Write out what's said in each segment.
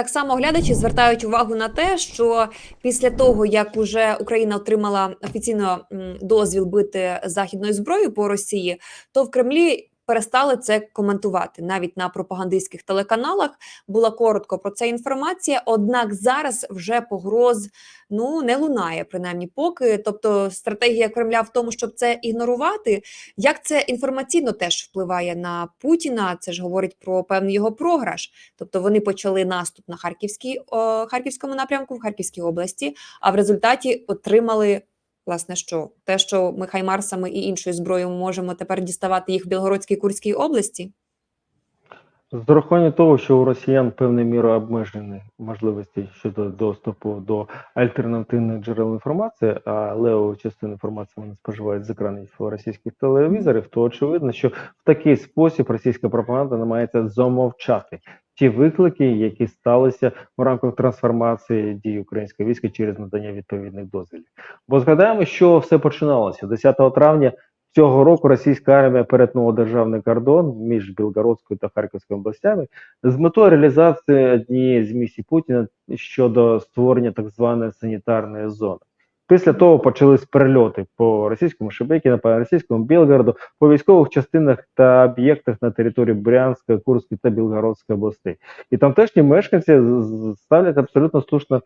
Так само глядачі звертають увагу на те, що після того, як уже Україна отримала офіційно дозвіл бити західною зброєю по Росії, то в Кремлі перестали це коментувати. Навіть на пропагандистських телеканалах була коротко про це інформація. Однак зараз вже погроз ну не лунає, принаймні поки. Тобто, стратегія Кремля в тому, щоб це ігнорувати. Як це інформаційно теж впливає на Путіна? Це ж говорить про певний його програш. Тобто вони почали наступ на Харківській о, Харківському напрямку в Харківській області, а в результаті отримали. Власне, що те, що ми хаймарсами і іншою зброєю можемо тепер діставати їх в Білгородській Курській області. З урахуванням того, що у росіян певною мірою обмежені можливості щодо доступу до альтернативних джерел інформації, а леву частину інформації вони споживають з екранів російських телевізорів, то очевидно, що в такий спосіб російська пропаганда намагається замовчати ті виклики, які сталися в рамках трансформації дій української війська через надання відповідних дозволів. Бо згадаємо, що все починалося 10 травня. Цього року російська армія перетнула державний кордон між Білгородською та Харківською областями з метою реалізації однієї з місій Путіна щодо створення так званої санітарної зони. Після того почались перельоти по російському Шебекіна, по російському Білгороду, по військових частинах та об'єктах на території Брянської, Курської та Білгородської областей. І тамтешні мешканці ставлять абсолютно слушне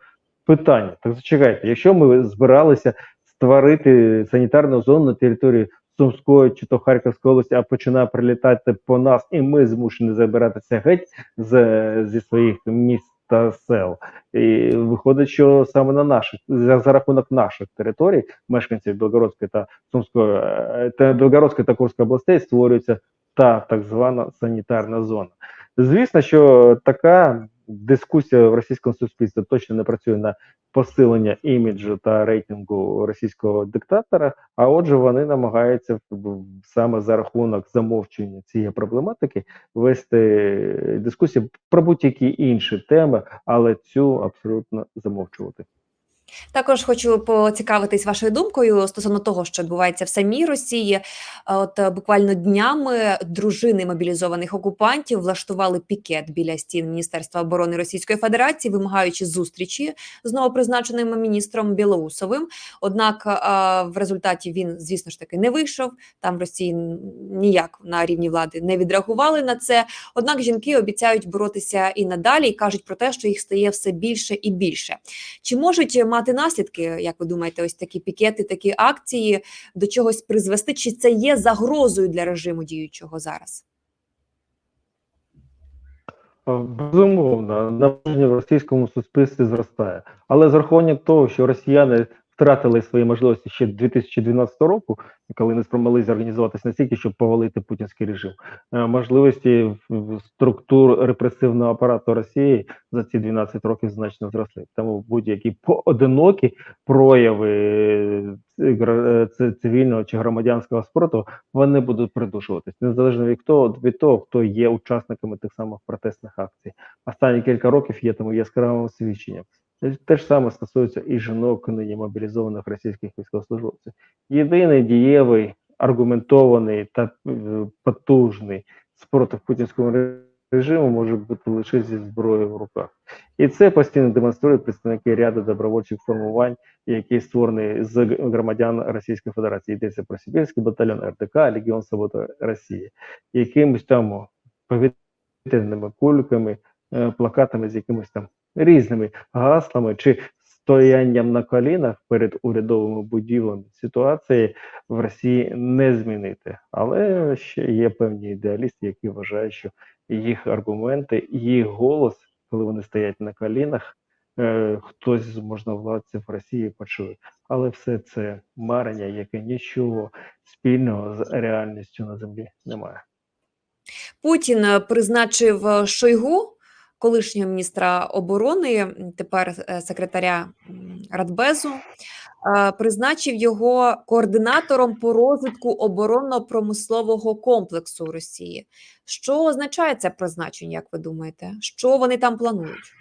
питання. Так зачекайте, якщо ми збиралися створити санітарну зону на території Сумської чи то Харківської області, а починає прилітати по нас, і ми змушені забиратися геть з, зі своїх міст та сел. І виходить, що саме на наших за, за рахунок наших територій, мешканців Білгородської та Сумської е, та Білгородської та Курської областей створюється та так звана санітарна зона. Звісно, що така дискусія в російському суспільстві точно не працює на посилення іміджу та рейтингу російського диктатора. А отже, вони намагаються саме за рахунок замовчення цієї проблематики вести дискусію про будь-які інші теми, але цю абсолютно замовчувати. Також хочу поцікавитись вашою думкою стосовно того, що відбувається в самій Росії. От е, буквально днями дружини мобілізованих окупантів влаштували пікет біля стін Міністерства оборони Російської Федерації, вимагаючи зустрічі з новопризначеним міністром Білоусовим. Однак е, в результаті він, звісно ж таки, не вийшов. Там в Росії ніяк на рівні влади не відреагували на це. Однак жінки обіцяють боротися і надалі, і кажуть про те, що їх стає все більше і більше. Чи можуть мати наслідки, як ви думаєте, ось такі пікети, такі акції до чогось призвести? Чи це є загрозою для режиму діючого зараз? Безумовно, напруження в російському суспільстві зростає, але з рахунок того, що росіяни втратили свої можливості ще 2012 року, коли не спромоглися організуватися настільки, щоб повалити путінський режим, е, можливості структур репресивного апарату Росії за ці 12 років значно зросли. Тому будь-які поодинокі прояви е, е, цивільного чи громадянського спротиву вони будуть придушуватись, незалежно від того, від того, хто є учасниками тих самих протестних акцій. Останні кілька років є тому яскравим свідченням. Те- ж саме стосується і жінок, нині мобілізованих російських військовослужбовців. Єдиний дієвий, аргументований та е, потужний спротив путінському режиму може бути лише зі зброєю в руках. І це постійно демонструють представники ряду добровольчих формувань, які створені з громадян Російської Федерації. Йдеться про Сибірський батальйон РДК, Легіон Свободи Росії, якимось там повітряними кульками, е, плакатами з якимись там різними гаслами чи стоянням на колінах перед урядовими будівлями ситуації в Росії не змінити. Але ще є певні ідеалісти, які вважають, що їх аргументи, їх голос, коли вони стоять на колінах, е, хтось з можновладців Росії почує. Але все це марення, яке нічого спільного з реальністю на землі немає. Путін е, призначив е, Шойгу, колишнього міністра оборони, тепер е, секретаря Радбезу, е, призначив його координатором по розвитку оборонно-промислового комплексу Росії. Що означає це призначення, як ви думаєте? Що вони там планують?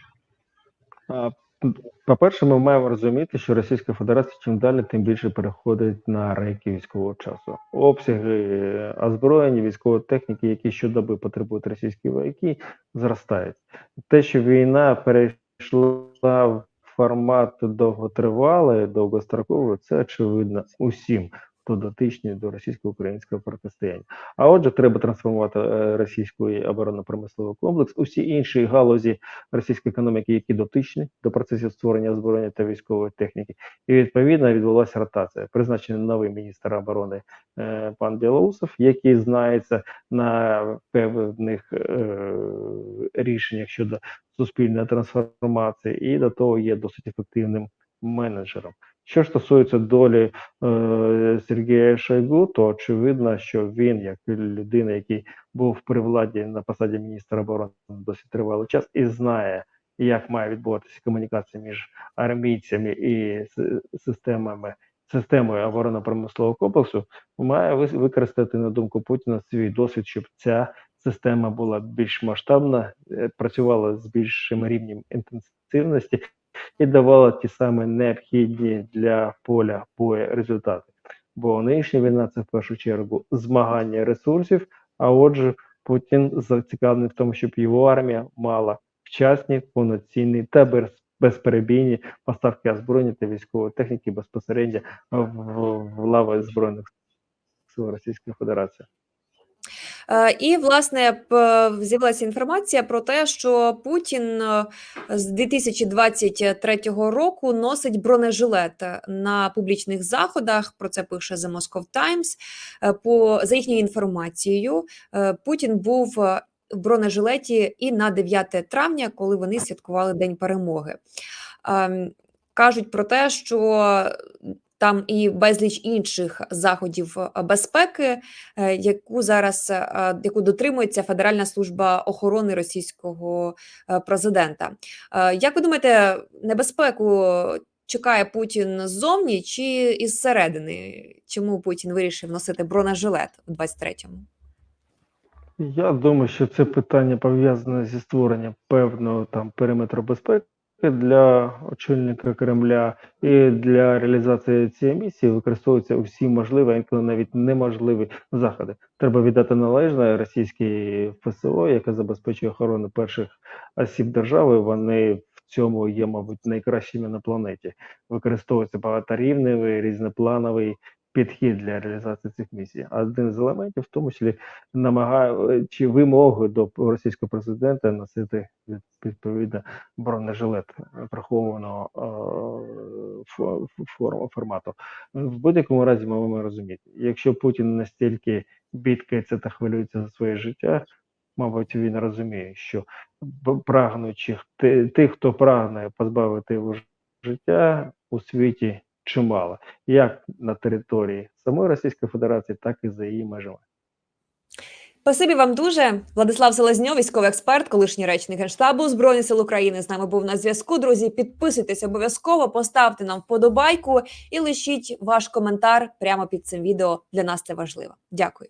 По-перше, ми маємо розуміти, що Російська Федерація чим далі, тим більше переходить на рейки військового часу. Обсяги озброєння, військової техніки, які щодоби потребують російські вояки, зростають. Те, що війна перейшла в формат довготривалий, довгостроковий, це очевидно усім, хто дотичний до російсько-українського протистояння. А отже, треба трансформувати е, російський оборонно-промисловий комплекс, усі інші галузі російської економіки, які дотичні до процесів створення озброєння та військової техніки. І відповідно відбулася ротація. Призначений новий міністр оборони е, пан Білоусов, який знається на певних е, рішеннях щодо суспільної трансформації, і до того є досить ефективним менеджером. Що ж стосується долі е, Сергія Шойгу, то очевидно, що він, як людина, який був при владі на посаді міністра оборони досить тривалий час, і знає, як має відбуватися комунікація між армійцями і системами системою оборонно-промислового комплексу, має використати на думку Путіна свій досвід, щоб ця система була більш масштабна, е, працювала з більшим рівнем інтенсивності і давала ті самі необхідні для поля бою результати. Бо нинішня війна це в першу чергу змагання ресурсів. А отже, Путін зацікавлений в тому, щоб його армія мала вчасні, повноцінні та безперебійні поставки озброєння та військової техніки безпосередньо в, в лави збройних сил Російської Федерації. Е, І власне з'явилася інформація про те, що Путін е, з 2023 року носить бронежилет на публічних заходах. Про це пише The Moscow Times. Е, По за їхньою інформацією, Путін був в бронежилеті і на 9 травня, коли вони святкували День перемоги. Ем, Кажуть про те, що там і безліч інших заходів е, безпеки, е, яку зараз е, яку дотримується Федеральна служба охорони російського президента. Як ви думаєте, небезпеку чекає Путін ззовні чи із середини? Чому Путін вирішив носити бронежилет у 23-му? Я думаю, що це питання пов'язане зі створенням певного там периметру безпеки для очільника Кремля і для реалізації цієї місії використовуються усі можливі, а інколи навіть неможливі заходи. Треба віддати належне російській ФСО, яка забезпечує охорону перших осіб держави. Вони в цьому є, мабуть, найкращими на планеті. Використовується багаторівневий, різноплановий підхід для реалізації цих місій. А один з елементів, в тому числі, намагає чи вимоги до російського президента носити від- відповідно бронежилет прихованого е, фо- фо- формату. В будь-якому разі ми маємо розуміти, якщо Путін настільки бідкається та хвилюється за своє життя, мабуть, він розуміє, що прагнучих тих, хто прагне позбавити його життя у світі чимало, як на території самої Російської Федерації, так і за її межами. Спасибі вам дуже. Владислав Селезньов, військовий експерт, колишній речник Генштабу Збройних сил України. З нами був на зв'язку. Друзі, підписуйтесь обов'язково, поставте нам вподобайку і лишіть ваш коментар прямо під цим відео. Для нас це важливо. Дякую.